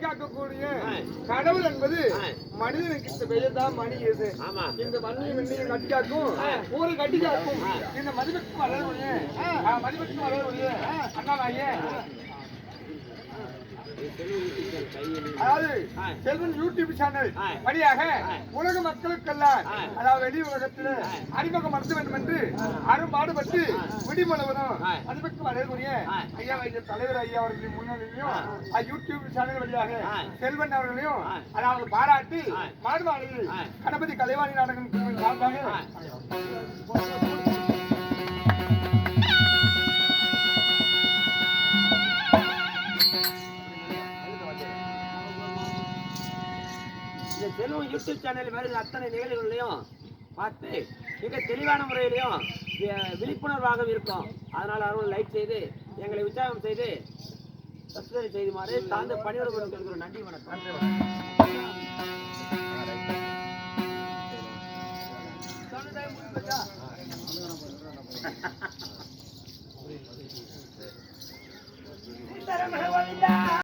காக்கக்கூடிய. கடவுள் என்பது. மனிதனுக்கு பெயர் தான் மணி இது இந்த மண்ணையும் வெண்ணையும் கட்டி காக்கும். ஊரை கட்டி காக்கும். இந்த மதிப்புக்கு வளரக்கூடிய மதிப்புக்கு வளரக்கூடிய அண்ணாவாயே அதாவது செல்வன் யூடியூப் சேனல் வழியாக உலக மக்களுக்கெல்லாம் அதாவது வெளி உலகத்தில் அறிமுகப்படுத்த வேண்டும் என்று அரும்பாடுபட்டு விடிமலவரும் ஆ. அடையக்கூடிய ஐயா வைத்த தலைவர் ஐயா அவர்களின் முன்னிலையிலும் யூடியூப் சேனல் வழியாக செல்வன் அவர்களையும் அதாவது பாராட்டி ஆ. கணபதி கலைவாணி நாடகம் சார்பாக இந்த செல்வம் யூடியூப் சேனல் வருகிற அத்தனை நிகழ்வுகளையும் பார்த்து மிக தெளிவான முறையிலையும் வி- விழிப்புணர்வாக இருக்கும். அதனால அவர்கள் லைக் செய்து எங்களை உற்சாகம் செய்து சப்ஸ்கிரைப் செய்துமாறு தாழ்ந்து பணியோடு கொடுக்கிறோம் நன்றி வணக்கம். சீதாராம கோவிந்தா!